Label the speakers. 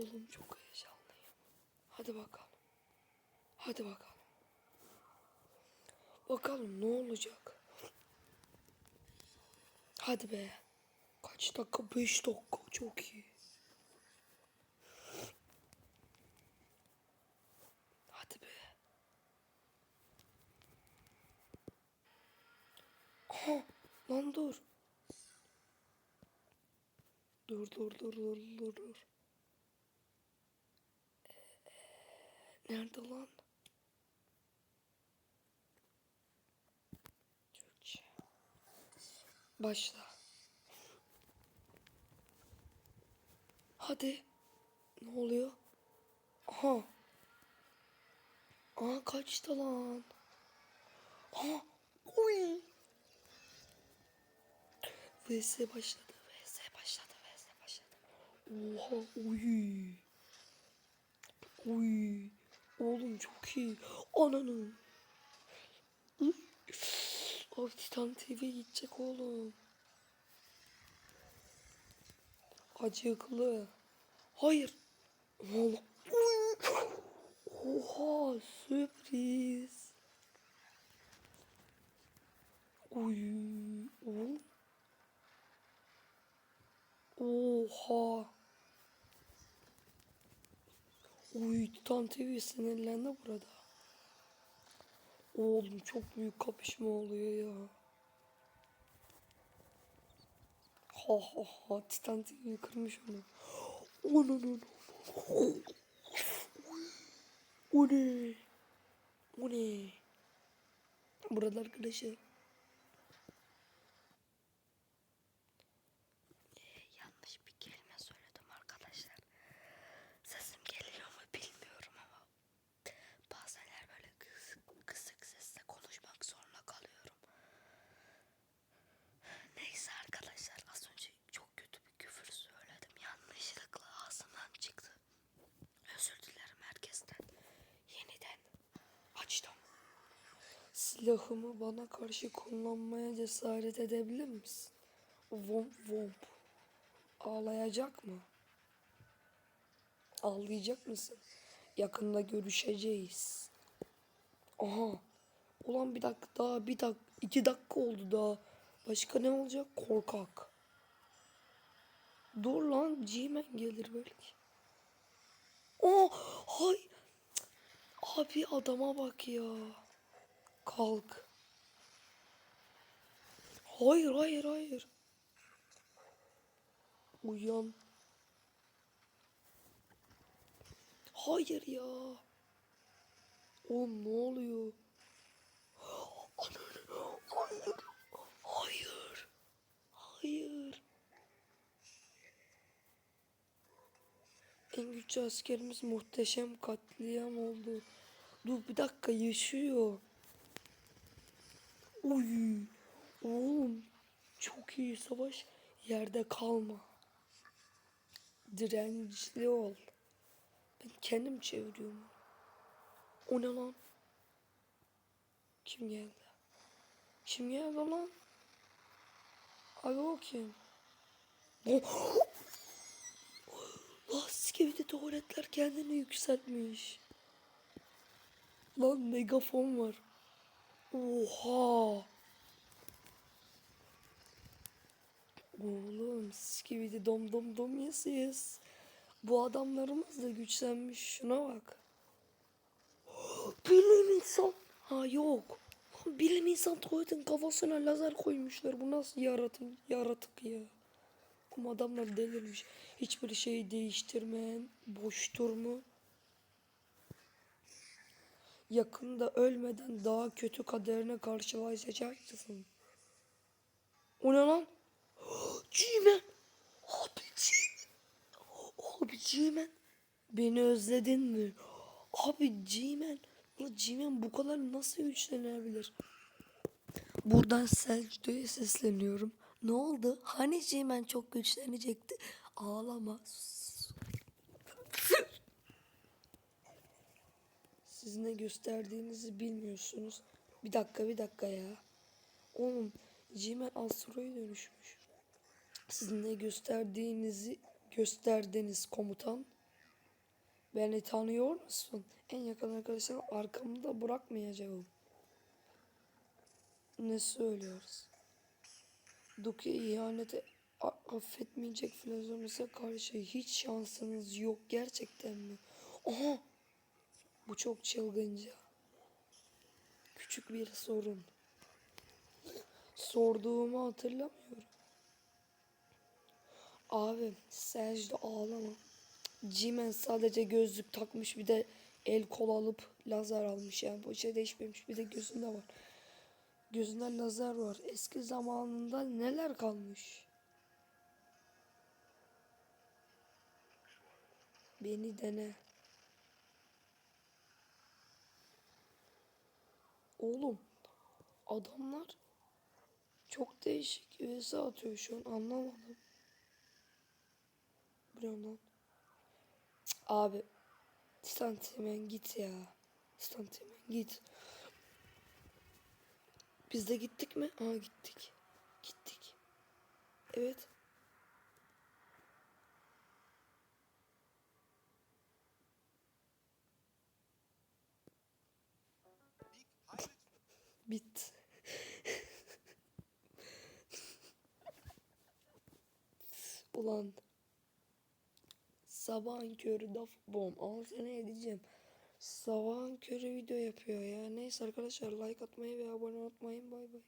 Speaker 1: Oğlum çok heyecanlıyım. Hadi bakalım. Hadi bakalım. Bakalım ne olacak. Hadi be. Kaç dakika? 5 dakika. Çok iyi. Hadi be. Aha, lan dur. Dur dur dur dur dur dur. Nerede lan? Türkçe. Başla. Hadi. Ne oluyor? Aha. Aa kaçtı lan. Aha. Uy. VS başladı. VS başladı. VS başladı. Oha. Uy. Uy. Oğlum çok iyi. Ananı. Abi Titan TV gidecek oğlum. Acıklı. Hayır. Oha sürpriz. Uy. Oha. Uy Titan TV sinirlendi burada. Oğlum çok büyük kapışma oluyor ya. Ha ha ha Titan TV kırmış onu. Onun O ne? O ne? Burada arkadaşı. Silahımı bana karşı kullanmaya cesaret edebilir misin? Vomp vomp. Ağlayacak mı? Ağlayacak mısın? Yakında görüşeceğiz. Aha. Ulan bir dakika daha bir dakika iki dakika oldu daha. Başka ne olacak? Korkak. Dur lan G-Man gelir belki. Oh hay. Abi adama bak ya. Kalk. Hayır hayır hayır. Uyan. Hayır ya. Oğlum ne oluyor? Hayır. Hayır. Hayır. En güçlü askerimiz muhteşem katliam oldu. Dur bir dakika yaşıyor. Uy. Oğlum çok iyi savaş. Yerde kalma. Dirençli ol. Ben kendim çeviriyorum. O ne lan? Kim geldi? Kim geldi lan? Abi o kim? Lastik tuvaletler kendini yükseltmiş. Lan megafon var. Oha. Oğlum skibidi dom dom dom yes yes. Bu adamlarımız da güçlenmiş. Şuna bak. Bilim insan. Ha yok. Bilim insan tuvaletin kafasına lazer koymuşlar. Bu nasıl yaratım, yaratık ya. Ama adamlar delirmiş. Hiçbir şeyi değiştirmeyen boştur mu? Yakında ölmeden daha kötü kaderine karşılaşacaksın. O ne lan? G-Man. Abi G-Man. Abi G-Man. Beni özledin mi? Abi. Ulan G-Man bu kadar nasıl güçlenebilir? Buradan Selçuk'a sesleniyorum. Ne oldu? Hani G-Man çok güçlenecekti? Ağlama. Siz ne gösterdiğinizi bilmiyorsunuz. Bir dakika bir dakika ya. Oğlum G-Man Astro'ya dönüşmüş. Siz ne gösterdiğinizi gösterdiniz komutan. Beni tanıyor musun? En yakın arkadaşlarım arkamda bırakmayacağım. Ne söylüyoruz? Duke ihanete affetmeyecek filozofumuza karşı hiç şansınız yok gerçekten mi? Aha! Bu çok çılgınca. Küçük bir sorun. Sorduğumu hatırlamıyorum. Abi Serge de ağlama. Cimen sadece gözlük takmış bir de el kol alıp lazer almış yani şey değişmemiş bir de gözünde var. Gözünde lazer var. Eski zamanında neler kalmış? Beni dene. Oğlum adamlar çok değişik vs atıyor şu an anlamadım. Ne lan? Cık, Abi Stantimen git ya. Stantimen git. Biz de gittik mi? Aa gittik. Gittik. Evet. Ulan. Sabahın körü daf bom. Al seni edeceğim. Sabahın körü video yapıyor ya. Neyse arkadaşlar like atmayı ve abone olmayı bay bay.